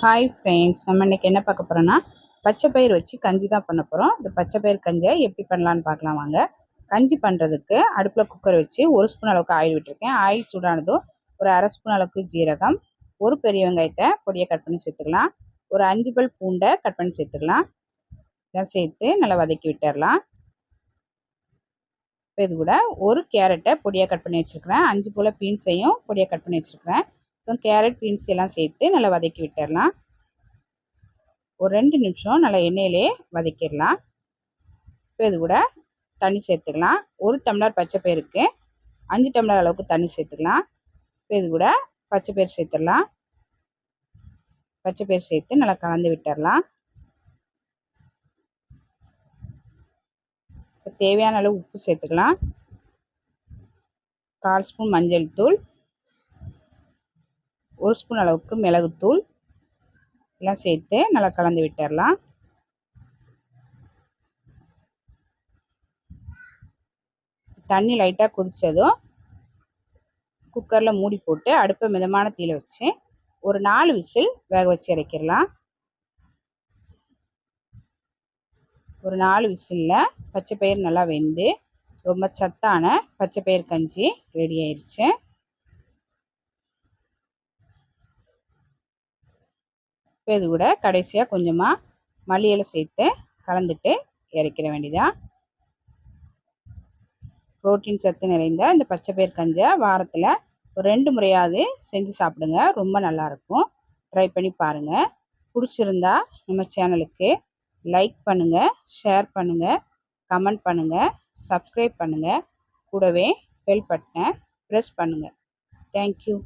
Hi friends நம்ம இன்றைக்கி என்ன பார்க்க போகிறோன்னா பச்சை பயிர் வச்சு கஞ்சி தான் பண்ண போகிறோம் இந்த பச்சை பயிர் கஞ்சியை எப்படி பண்ணலான்னு பார்க்கலாம் வாங்க. கஞ்சி பண்ணுறதுக்கு அடுப்பில் குக்கர் வச்சு ஒரு ஸ்பூன் அளவுக்கு ஆயில் விட்டுருக்கேன். ஆயில் சூடானதும் ஒரு அரை ஸ்பூன் அளவுக்கு ஜீரகம் ஒரு பெரிய வெங்காயத்தை பொடியை கட் பண்ணி சேர்த்துக்கலாம். ஒரு அஞ்சு பல் பூண்டை கட் பண்ணி சேர்த்துக்கலாம். இதெல்லாம் சேர்த்து நல்லா வதக்கி விட்டுடலாம் இப்போ இது கூட ஒரு கேரட்டை பொடியாக கட் பண்ணி வச்சுருக்கிறேன். அஞ்சு போல் பீன்ஸையும் பொடியாக கட் பண்ணி வச்சுருக்கிறேன். இப்போ கேரட் பீன்ஸ் எல்லாம் சேர்த்து நல்லா வதக்கி விட்டுடலாம் ஒரு ரெண்டு நிமிஷம் நல்லா எண்ணெயிலே வதக்கிடலாம். இப்போ இது கூட தண்ணி சேர்த்துக்கலாம். ஒரு டம்ளர் பச்சை பயிருக்கு அஞ்சு டம்ளர் அளவுக்கு தண்ணி சேர்த்துக்கலாம். இப்போ இது கூட பச்சை பயிர் சேர்த்துடலாம். பச்சை பயிர் சேர்த்து நல்லா கலந்து விட்டுடலாம் இப்போ தேவையான அளவு உப்பு சேர்த்துக்கலாம். கால் ஸ்பூன் மஞ்சள் தூள். ஒரு ஸ்பூன் அளவுக்கு மிளகுத்தூள். எல்லாம் சேர்த்து நல்லா கலந்து விட்டுடலாம். தண்ணி லைட்டாக கொதித்ததும் குக்கரில் மூடி போட்டு அடுப்பை மிதமான தீயில் வச்சு ஒரு நாலு விசில் வேக வச்சு இறக்கிடலாம். ஒரு நாலு விசிலில் பச்சை பயிர் நல்லா வெந்து ரொம்ப சத்தான பச்சை பயிர் கஞ்சி ரெடி ஆயிடுச்சு இப்போ இது கூட கடைசியாக கொஞ்சமாக மல்லியலை சேர்த்து கலந்துட்டு இறக்கிட வேண்டியதான் புரோட்டீன் சத்து நிறைந்த இந்த பச்சை பயிர் கஞ்சை வாரத்தில் ஒரு ரெண்டு முறையாவது செஞ்சு சாப்பிடுங்க. ரொம்ப நல்லாயிருக்கும் ட்ரை பண்ணி பாருங்கள் பிடிச்சிருந்தா நம்ம சேனலுக்கு லைக் பண்ணுங்கள் ஷேர் பண்ணுங்கள் கமெண்ட் பண்ணுங்கள் சப்ஸ்கிரைப் பண்ணுங்கள் கூடவே பெல் பட்டனை ப்ரெஸ் பண்ணுங்கள் தேங்க்யூ